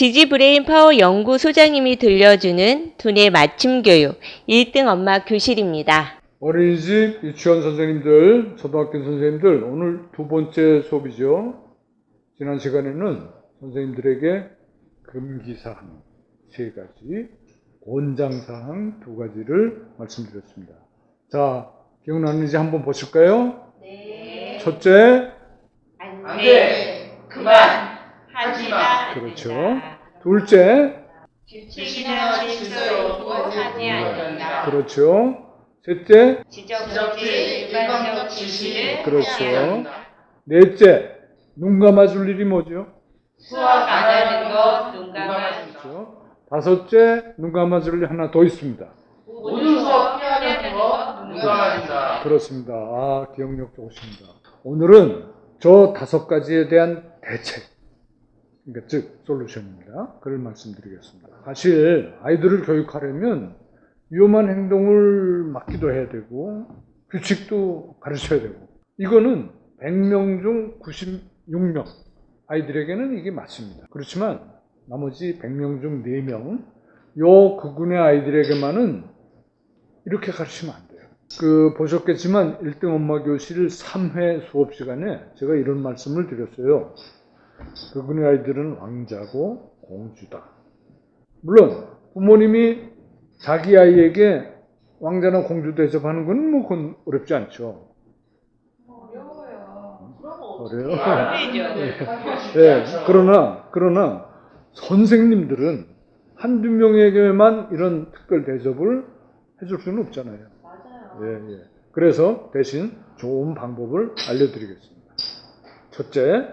지지 브레인 파워 연구소장님이 들려주는 두뇌 맞춤 교육 1등 엄마 교실입니다. 어린이집 유치원 선생님들, 초등학교 선생님들, 오늘 두 번째 수업이죠. 지난 시간에는 선생님들에게 금기사항 세 가지, 권장사항 두 가지를 말씀드렸습니다. 자, 기억나는지 한번 보실까요? 네. 첫째, 안 돼. 그만. 하지 마. 그렇죠. 둘째, 지시나 질서로 하지 않는다. 그렇죠. 셋째, 지적지 일반적 지시를 그렇죠. 넷째, 눈 감아줄 일이 뭐죠? 수학 안 하는 것눈 감아 그렇죠. 다섯째, 눈 감아줄 일 하나 더 있습니다. 모든 수업 피하는 거눈 감아준다. 그렇습니다. 아, 기억력 좋으십니다. 오늘은 저 다섯 가지에 대한 대책, 그러니까 즉 솔루션입니다. 그걸 말씀드리겠습니다. 사실 아이들을 교육하려면 위험한 행동을 막기도 해야 되고 규칙도 가르쳐야 되고 이거는 100명 중 96명 아이들에게는 이게 맞습니다. 그렇지만 나머지 100명 중 4명 요 그군의 아이들에게만은 이렇게 가르치면 안 돼요. 그 보셨겠지만 1등 엄마 교실 3회 수업 시간에 제가 이런 말씀을 드렸어요. 그분의 아이들은 왕자고 공주다. 물론 부모님이 자기 아이에게 왕자나 공주 대접하는 건 뭐 그건 어렵지 않죠. 어려워요. 예, 그러나 그러나 선생님들은 한두 명에게만 이런 특별 대접을 해줄 수는 없잖아요. 예, 예. 그래서 대신 좋은 방법을 알려드리겠습니다. 첫째,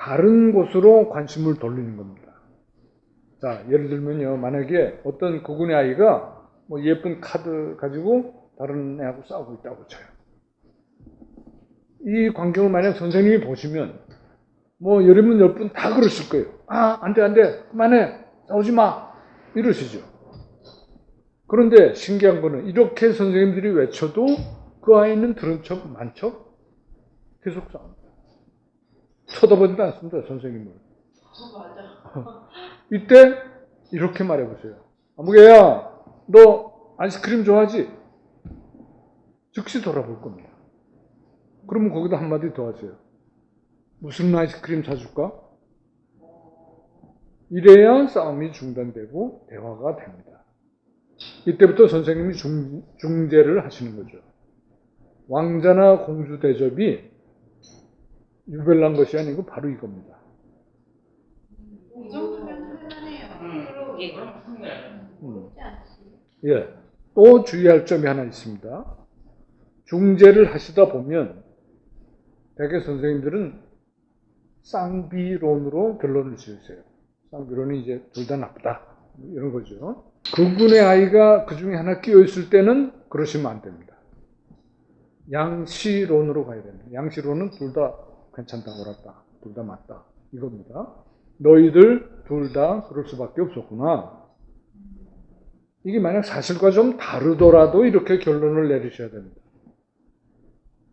다른 곳으로 관심을 돌리는 겁니다. 자, 예를 들면요, 만약에 어떤 그군의 아이가 뭐 예쁜 카드 가지고 다른 애하고 싸우고 있다고 쳐요. 이 광경을 만약 선생님이 보시면 뭐 열이면 열분 다 그러실 거예요. 아, 안 돼, 안 돼. 그만해. 싸우지 마. 이러시죠. 그런데 신기한 거는 이렇게 선생님들이 외쳐도 그 아이는 들은 척, 만 척, 계속 싸웁니다. 쳐다보지도 않습니다, 선생님을. 이때 이렇게 말해보세요. 아무개야, 너 아이스크림 좋아하지? 즉시 돌아볼 겁니다. 그러면 거기다 한마디 더 하세요. 무슨 아이스크림 사줄까? 이래야 싸움이 중단되고 대화가 됩니다. 이때부터 선생님이 중, 중재를 하시는 거죠. 왕자나 공주 대접이 유별난 것이 아니고 바로 이겁니다. 이 정도면 할만해요. 예, 그럼. 음. 예. 또 주의할 점이 하나 있습니다. 중재를 하시다 보면 대개 선생님들은 쌍비론으로 결론을 지으세요. 쌍비론이 이제 둘 다 나쁘다. 이런 거죠. 그분의 아이가 그 중에 하나 끼어 있을 때는 그러시면 안 됩니다. 양시론으로 가야 됩니다. 양시론은 둘 다 괜찮다, 옳았다. 둘 다 맞다. 이겁니다. 너희들 둘 다 그럴 수밖에 없었구나. 이게 만약 사실과 좀 다르더라도 이렇게 결론을 내리셔야 됩니다.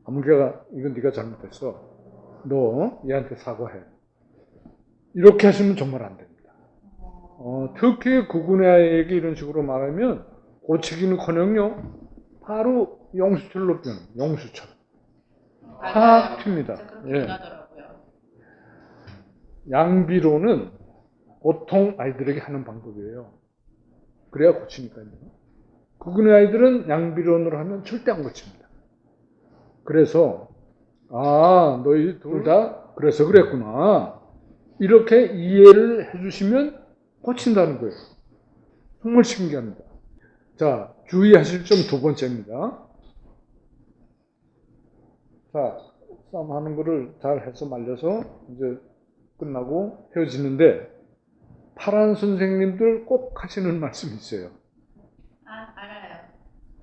아무개가 이건 네가 잘못했어. 너 얘한테 사과해. 이렇게 하시면 정말 안 됩니다. 어, 특히 구군의 아이에게 이런 식으로 말하면 고치기는커녕요 바로 영수철로 변, 영수철. 확 튑니다. 예. 양비로는 보통 아이들에게 하는 방법이에요. 그래야 고치니까요. 그군의 아이들은 양비론으로 하면 절대 안 고칩니다. 그래서 아 너희 둘 다 그래서 그랬구나 이렇게 이해를 해주시면 고친다는 거예요. 정말 신기합니다. 자 주의하실 점 두 번째입니다. 자 싸움하는 거를 잘 해서 말려서 이제 끝나고 헤어지는데 파란 선생님들 꼭 하시는 말씀이 있어요. 아, 알아요.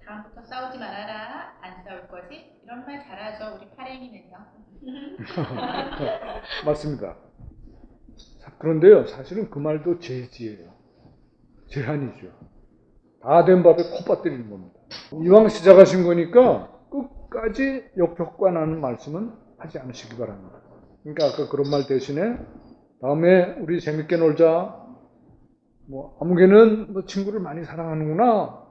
다음부터 싸우지 말아라. 안 싸울 거지? 이런 말 잘하죠, 우리 파랭이는요. 맞습니다. 자, 그런데요, 사실은 그 말도 제지예요. 제한이죠. 다 된 밥에 코 빠뜨리는 겁니다. 이왕 시작하신 거니까 끝 까지 역효과 나는 말씀은 하지 않으시기 바랍니다. 그러니까 아까 그런 말 대신에 다음에 우리 재밌게 놀자. 뭐 아무개는 너 친구를 많이 사랑하는구나.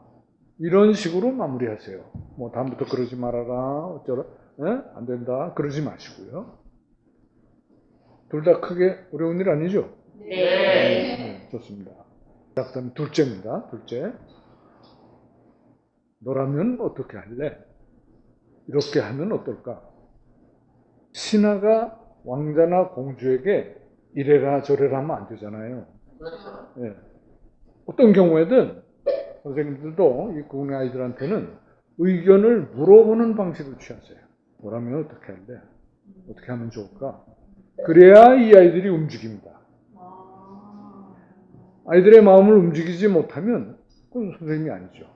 이런 식으로 마무리하세요. 뭐 다음부터 그러지 말아라. 어쩌라. 예? 안 된다. 그러지 마시고요. 둘 다 크게 어려운 일 아니죠? 네. 네, 좋습니다. 자, 그 다음 둘째입니다. 둘째. 너라면 어떻게 할래? 이렇게 하면 어떨까? 신하가 왕자나 공주에게 이래라 저래라 하면 안 되잖아요. 예. 어떤 경우에든 선생님들도 이 국내 아이들한테는 의견을 물어보는 방식을 취하세요. 뭐라면 어떻게 할래? 어떻게 하면 좋을까? 그래야 이 아이들이 움직입니다. 아이들의 마음을 움직이지 못하면 그건 선생님이 아니죠.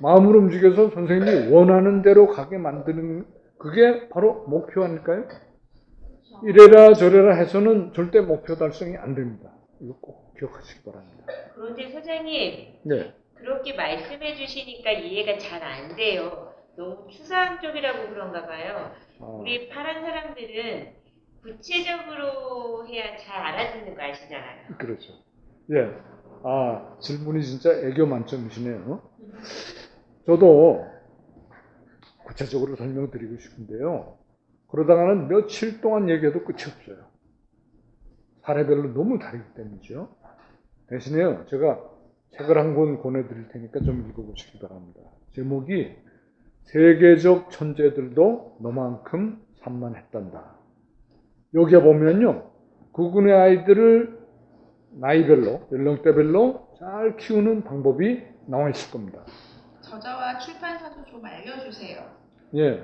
마음을 움직여서 선생님이 원하는 대로 가게 만드는 그게 바로 목표 아닐까요? 이래라 저래라 해서는 절대 목표 달성이 안 됩니다. 이거 꼭 기억하시기 바랍니다. 그런데 소장님, 네. 그렇게 말씀해 주시니까 이해가 잘 안 돼요. 너무 추상 쪽이라고 그런가 봐요. 아, 우리 파란 사람들은 구체적으로 해야 잘 알아듣는 거 아시잖아요. 그렇죠. 예. 아, 질문이 진짜 애교 만점이시네요. 저도 구체적으로 설명드리고 싶은데요. 그러다가는 며칠 동안 얘기해도 끝이 없어요. 사례별로 너무 다르기 때문이죠. 대신에요, 제가 책을 한 권 권해드릴 테니까 좀 읽어보시기 바랍니다. 제목이 세계적 천재들도 너만큼 산만했단다. 여기에 보면요, 그군의 아이들을 나이별로, 연령대별로 잘 키우는 방법이 나와 있을 겁니다. 저자와 출판사도 좀 알려주세요. 예.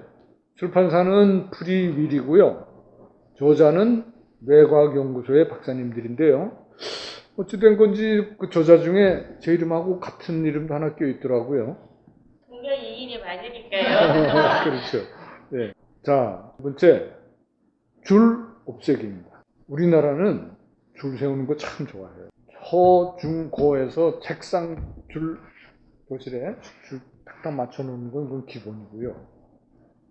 출판사는 프리윌이고요. 저자는 뇌과학연구소의 박사님들인데요. 어찌된 건지 그 저자 중에 제 이름하고 같은 이름도 하나 껴 있더라고요. 동명이인이 맞으니까요. 그렇죠. 예. 자, 두 번째, 줄 없애기입니다. 우리나라는 줄 세우는 거 참 좋아해요. 초, 중, 고에서 책상 줄, 교실에 줄 딱딱 맞춰 놓는 건 그건 기본이고요.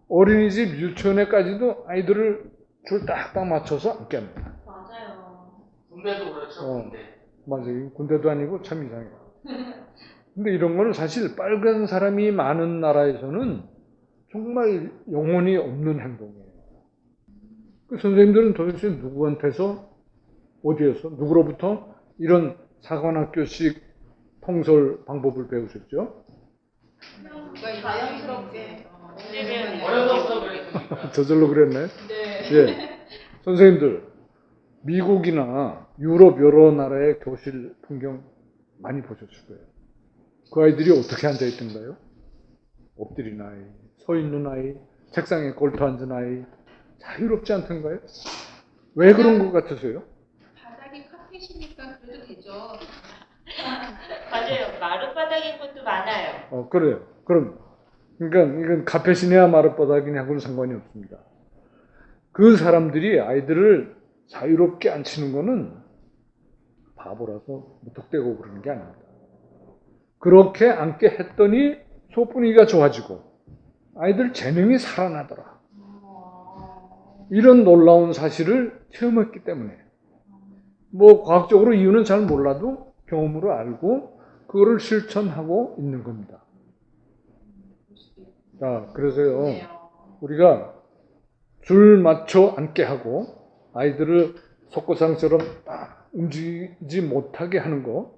어린이집 유치원에까지도 아이들을 줄 딱딱 맞춰서 앉게 합니다. 맞아요. 군대도 그렇죠. 어. 군대. 맞아요. 군대도 아니고 참 이상해요. 근데 이런 거는 사실 빨간 사람이 많은 나라에서는 정말 영혼이 없는 행동이에요. 그 선생님들은 도대체 누구한테서, 어디에서, 누구로부터 이런 사관학교식 통솔 방법을 배우셨죠? 누가 자연스럽게. 어려서부터 그랬으니까. 저절로 그랬네. 네. 예. 선생님들, 미국이나 유럽 여러 나라의 교실 풍경 많이 보셨을 거예요. 그 아이들이 어떻게 앉아 있던가요? 엎드린 아이, 서 있는 아이, 책상에 걸터 앉은 아이, 자유롭지 않던가요? 왜 그런 것 같으세요? 바닥이 카펫이니까 그래도 되죠. 맞아요. 마룻바닥인 것도 많아요. 어, 그래요. 그럼, 그러니까 이건 카펫이냐 마룻바닥이냐하고는 상관이 없습니다. 그 사람들이 아이들을 자유롭게 앉히는 거는 바보라서 무턱대고 그러는 게 아닙니다. 그렇게 앉게 했더니 수업 분위기가 좋아지고 아이들 재능이 살아나더라. 이런 놀라운 사실을 체험했기 때문에 뭐 과학적으로 이유는 잘 몰라도 경험으로 알고 그거를 실천하고 있는 겁니다. 자, 그래서요. 우리가 줄 맞춰 앉게 하고 아이들을 속고상처럼 딱 움직이지 못하게 하는 거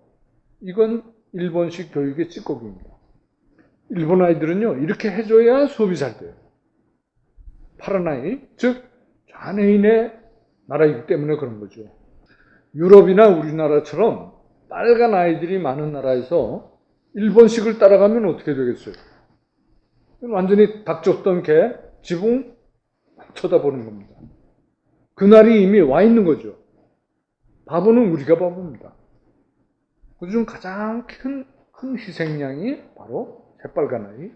이건 일본식 교육의 찌꺼기입니다. 일본 아이들은요 이렇게 해줘야 수업이 잘 돼요. 파란 아이 즉 장애인의 나라이기 때문에 그런 거죠. 유럽이나 우리나라처럼 빨간 아이들이 많은 나라에서 일본식을 따라가면 어떻게 되겠어요? 완전히 닥쳤던 개 지붕 쳐다보는 겁니다. 그날이 이미 와 있는 거죠. 바보는 우리가 바보입니다. 그중 가장 큰, 큰 희생양이 바로 새빨간 아이,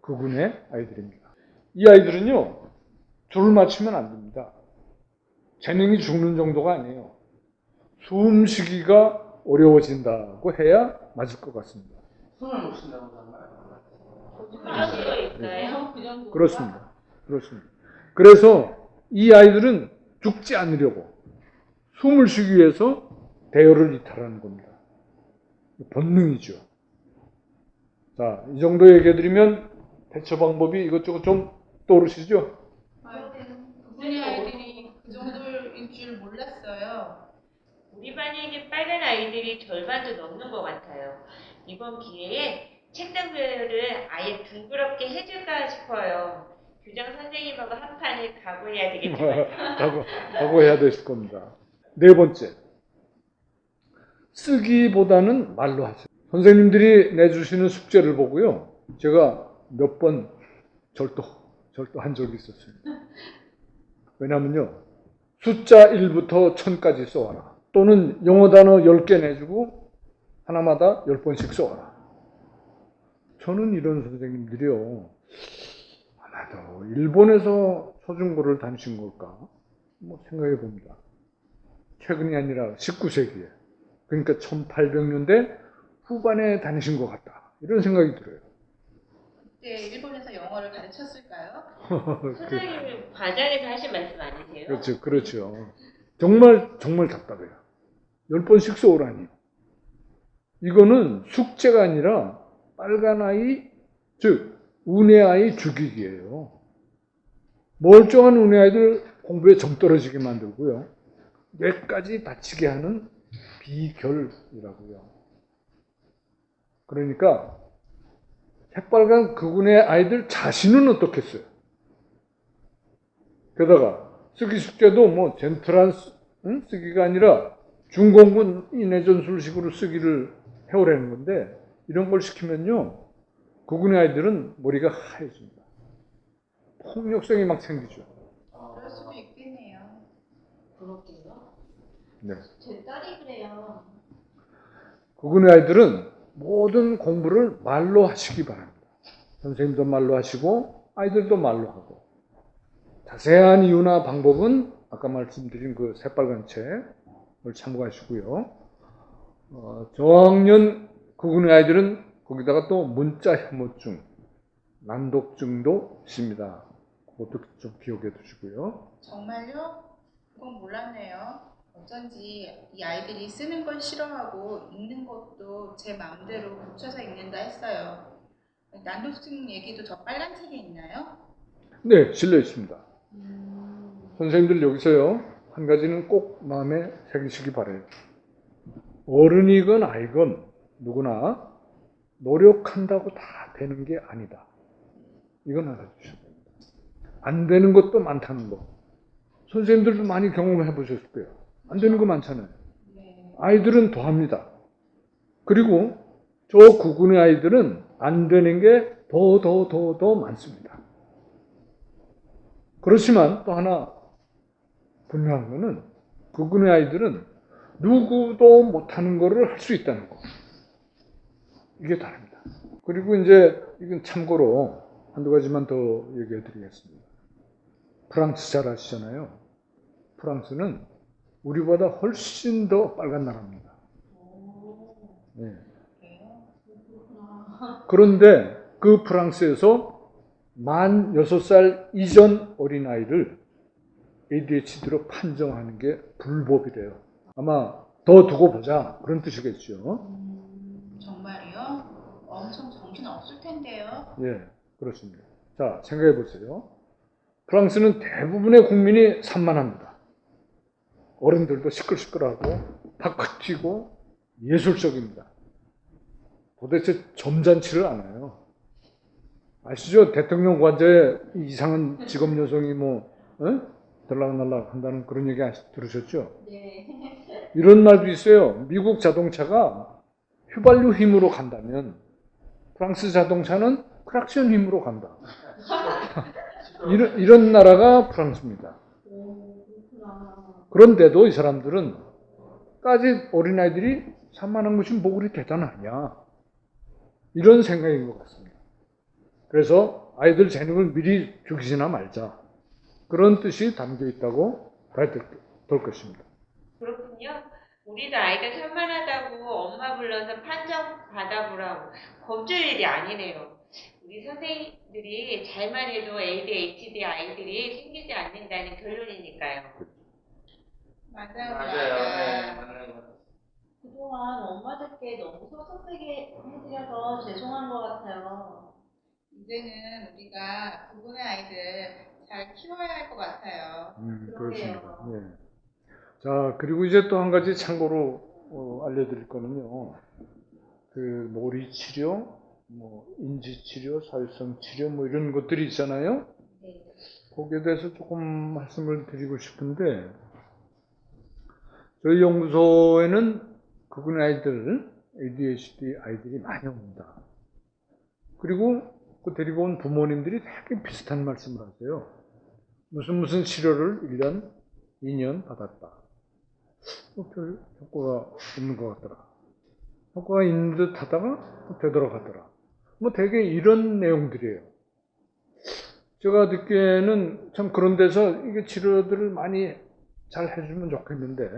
그군의 아이들입니다. 이 아이들은요, 줄을 맞추면 안 됩니다. 재능이 죽는 정도가 아니에요. 숨쉬기가 어려워진다고 해야 맞을 것 같습니다. 숨을 못? 그? 그 정도. 그렇습니다. 그렇습니다. 그래서 이 아이들은 죽지 않으려고 숨을 쉬기 위해서 대열을 이탈하는 겁니다. 본능이죠. 자, 이 정도 얘기해 드리면 대처 방법이 이것저것 좀 떠오르시죠? 우리 아이들이 그 정도일 줄 몰랐어요. 우리 반에게 빨간 아이들이 절반도 넘는 것 같아요. 이번 기회에 배열을 아예 둥그렇게 해줄까 싶어요. 교장 선생님하고 한 판을 각오해야 되겠지만. 하고, 하고 해야 되실 겁니다. 네 번째. 쓰기보다는 말로 하세요. 선생님들이 내주시는 숙제를 보고요. 제가 몇 번 절도, 절도 한 적이 있었어요. 왜냐면요. 숫자 1부터 1000까지 써와라. 또는 영어 단어 10개 내주고 하나마다 10번씩 써와라. 저는 이런 선생님들이요. 아마도 일본에서 초중고를 다니신 걸까? 뭐 생각해 봅니다. 최근이 아니라 19세기에. 그러니까 1800년대 후반에 다니신 것 같다. 이런 생각이 들어요. 그때 일본에서 영어를 가르쳤을까요? 그, 선생님 과장에서 하신 말씀 아니세요? 그렇죠, 그렇죠. 정말, 정말 답답해요. 열 번씩 써오라니. 이거는 숙제가 아니라 빨간 아이, 즉, 운의 아이 죽이기예요. 멀쩡한 운의 아이들 공부에 정 떨어지게 만들고요. 뇌까지 다치게 하는 비결이라고요. 그러니까 새빨간 그군의 아이들 자신은 어떻겠어요? 게다가 쓰기 숙제도 뭐 젠틀한 쓰- 응? 쓰기가 아니라 중공군 인해전술식으로 쓰기를 해오라는 건데 이런 걸 시키면요 그군의 아이들은 머리가 하얘집니다. 폭력성이 막 생기죠. 그럴 수도 있겠네요. 그렇게요? 네. 제 딸이 그래요. 그군의 아이들은 모든 공부를 말로 하시기 바랍니다. 선생님도 말로 하시고 아이들도 말로 하고 자세한 이유나 방법은 아까 말씀드린 그 새빨간 책을 참고하시고요. 어, 저학년 그군의 아이들은 거기다가 또 문자 혐오증, 난독증도 있습니다. 그것도 좀 기억해 두시고요. 정말요? 그건 몰랐네요. 어쩐지 이 아이들이 쓰는 걸 싫어하고 읽는 것도 제 마음대로 붙여서 읽는다 했어요. 난독증 얘기도 저 빨간 책에 있나요? 네, 실려 있습니다. 선생님들 여기서요, 한 가지는 꼭 마음에 새기시기 바래요. 어른이건 아이건 누구나 노력한다고 다 되는 게 아니다. 이건 알아주셔야 됩니다. 안 되는 것도 많다는 거. 선생님들도 많이 경험해 보셨을 거예요. 안 되는 거 많잖아요. 네. 아이들은 더 합니다. 그리고 저 구군의 아이들은 안 되는 게 더, 더, 더, 더 많습니다. 그렇지만 또 하나 분명한 거는 구군의 아이들은 누구도 못하는 거를 할 수 있다는 거. 이게 다릅니다. 그리고 이제 이건 참고로 한두 가지만 더 얘기해 드리겠습니다. 프랑스 잘 아시잖아요. 프랑스는 우리보다 훨씬 더 빨간 나라입니다. 네. 그런데 그 프랑스에서 만 6살 이전 어린아이를 ADHD로 판정하는 게 불법이래요. 아마 더 두고 보자. 그런 뜻이겠죠. 정말이요? 엄청 정신 없을 텐데요. 예, 그렇습니다. 자, 생각해 보세요. 프랑스는 대부분의 국민이 산만합니다. 어른들도 시끌시끌하고 바깥 튀고 예술적입니다. 도대체 점잖지를 않아요. 아시죠? 대통령 관저에 이상한 직업 여성이 뭐 어? 들락날락 한다는 그런 얘기 들으셨죠? 네. 이런 말도 있어요. 미국 자동차가 휘발유 힘으로 간다면 프랑스 자동차는 크락션 힘으로 간다. 이런, 이런 나라가 프랑스입니다. 그런데도 이 사람들은 까지 어린아이들이 산만한 것이 뭐 그리 대단하냐. 이런 생각인 것 같습니다. 그래서 아이들 재능을 미리 죽이지나 말자. 그런 뜻이 담겨 있다고 봐야 될, 될 것입니다. 그렇군요. 우리도 아이가 산만하다고 엄마 불러서 판정 받아보라고 겁줄 일이 아니네요. 우리 선생님들이 잘만 해도 ADHD 아이들이 생기지 않는다는 결론이니까요. 맞아요. 맞아요. 네, 맞는 것 같아요. 그동안 엄마들께 너무 서슴하게 해드려서 죄송한 것 같아요. 이제는 우리가 두 분의 아이들 잘 키워야 할 것 같아요. 음. 그렇습니다. 네. 자, 그리고 이제 또 한 가지 참고로 어, 알려드릴 거는요. 그 놀이 치료, 뭐 인지 치료, 사회성 치료 뭐 이런 것들이 있잖아요. 네. 거기에 대해서 조금 말씀을 드리고 싶은데 저희 연구소에는 그분 아이들, ADHD 아이들이 많이 옵니다. 그리고 그 데리고 온 부모님들이 되게 비슷한 말씀을 하세요. 무슨 무슨 치료를 1년, 2년 받았다. 뭐별 효과가 없는 것 같더라. 효과가 있는 듯 하다가 또 되돌아가더라. 뭐 되게 이런 내용들이에요. 제가 듣기에는 참 그런 데서 이게 치료들을 많이 잘 해주면 좋겠는데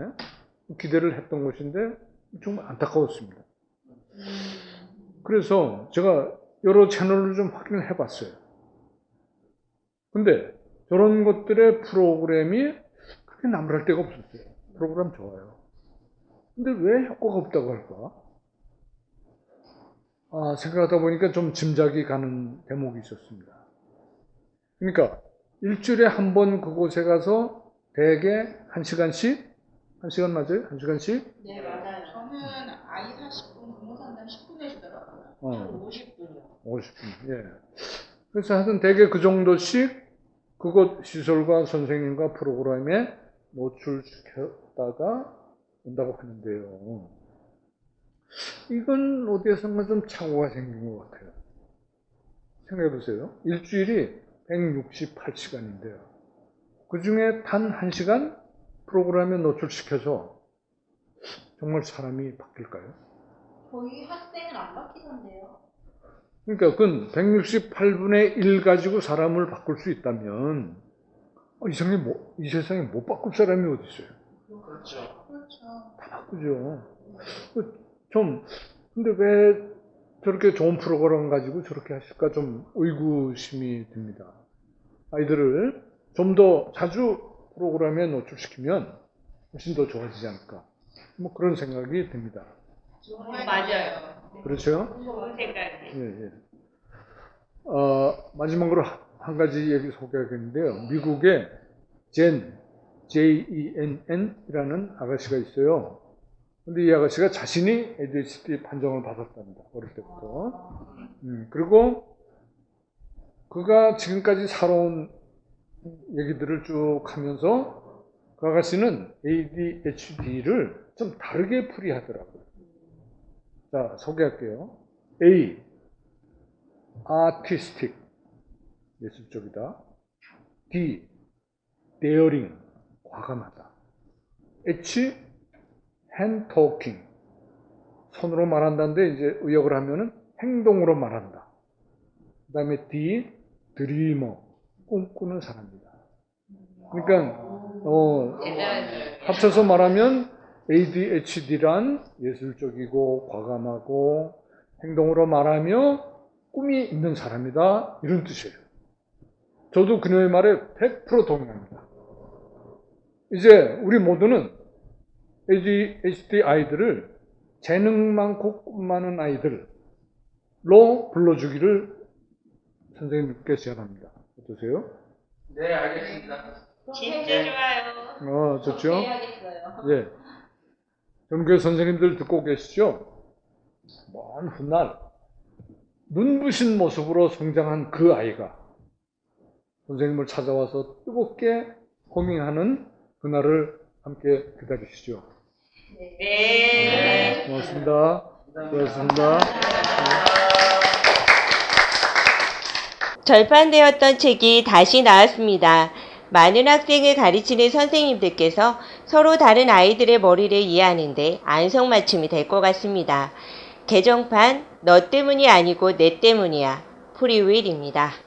기대를 했던 것인데 좀 안타까웠습니다. 그래서 제가 여러 채널을 좀 확인을 해봤어요. 근데 저런 것들의 프로그램이 그렇게 나무랄 데가 없었어요. 프로그램 좋아요. 근데 왜 효과가 없다고 할까? 아, 생각하다 보니까 좀 짐작이 가는 대목이 있었습니다. 그러니까 일주일에 한 번 그곳에 가서 대개 한 시간씩 한 시간 맞아요? 한 시간씩? 네, 맞아요. 저는 아이 40분, 부모 상담 10분 어, 50분이요. 50분. 예. 그래서 하여튼 대개 그 정도씩 그곳 시설과 선생님과 프로그램에 노출시켰다가 온다고 하는데요. 이건 어디에선가 좀 착오가 생긴 것 같아요. 생각해 보세요. 일주일이 168시간인데요. 그 중에 단한 시간 프로그램에 노출시켜서 정말 사람이 바뀔까요? 저희 학생은 안 바뀌던데요. 그러니까 그건 168분의 1 가지고 사람을 바꿀 수 있다면 어, 이 세상에 뭐, 이 세상에 못 바꿀 사람이 어디 있어요? 그렇죠. 그렇죠. 다 바꾸죠. 그좀 근데 왜 저렇게 좋은 프로그램 가지고 저렇게 하실까 좀 의구심이 듭니다. 아이들을 좀 더 자주 프로그램에 노출시키면 훨씬 더 좋아지지 않을까. 뭐 그런 생각이 듭니다. 맞아요. 그렇죠? 좋은 생각이. 예, 예. 어, 마지막으로 한- 한 가지 얘기 소개하겠는데요. 미국에 젠, J-E-N-N이라는 아가씨가 있어요. 근데 이 아가씨가 자신이 ADHD 판정을 받았답니다. 어릴 때부터. 음, 그리고 그가 지금까지 살아온 얘기들을 쭉 하면서 그 아가씨는 ADHD를 좀 다르게 풀이하더라고요. 자, 소개할게요. A. 아티스틱. 예술적이다. D. 데어링. 과감하다. H. 핸토킹. 손으로 말한다는데 이제 의역을 하면은 행동으로 말한다. 그 다음에 D. 드리머. 꿈꾸는 사람이다. 그러니까, 어, 대단하네요. 합쳐서 말하면 ADHD란 예술적이고 과감하고 행동으로 말하며 꿈이 있는 사람이다 이런 뜻이에요. 저도 그녀의 말에 100% 동의합니다. 이제 우리 모두는 ADHD 아이들을 재능 많고 꿈 많은 아이들로 불러주기를 선생님께 제안합니다. 어떠세요? 네, 알겠습니다. 진짜 좋아요. 어, 좋죠? 해야겠어요. 예. 전교회 선생님들 듣고 계시죠? 먼 훗날 눈부신 모습으로 성장한 그 아이가 선생님을 찾아와서 뜨겁게 호밍하는 그날을 함께 기다리시죠. 네. 고맙습니다. 고맙습니다. 절판되었던 책이 다시 나왔습니다. 많은 학생을 가르치는 선생님들께서 서로 다른 아이들의 머리를 이해하는데 안성맞춤이 될 것 같습니다. 개정판 너 때문이 아니고 내 때문이야. 프리윌입니다.